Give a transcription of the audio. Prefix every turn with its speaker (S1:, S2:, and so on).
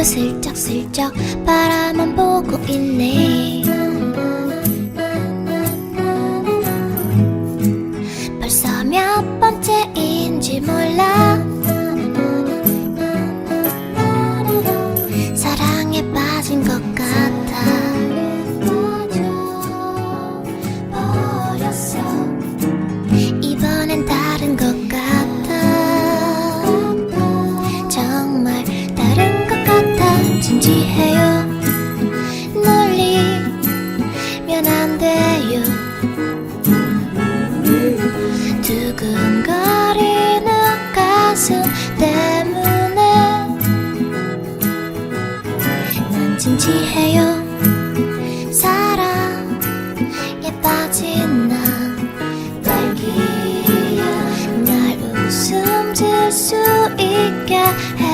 S1: 그래도 슬쩍슬쩍 바라만 보고 있네. 벌써 몇 번째인지 몰라. 사랑에 빠진 것 같아. 이번엔 다른 것 놀리면 안 돼요. 두근거리는 가슴 때문에 난 진지해요. 사랑에 빠진 난 딸기야. 날 웃음 질수 있게 해줘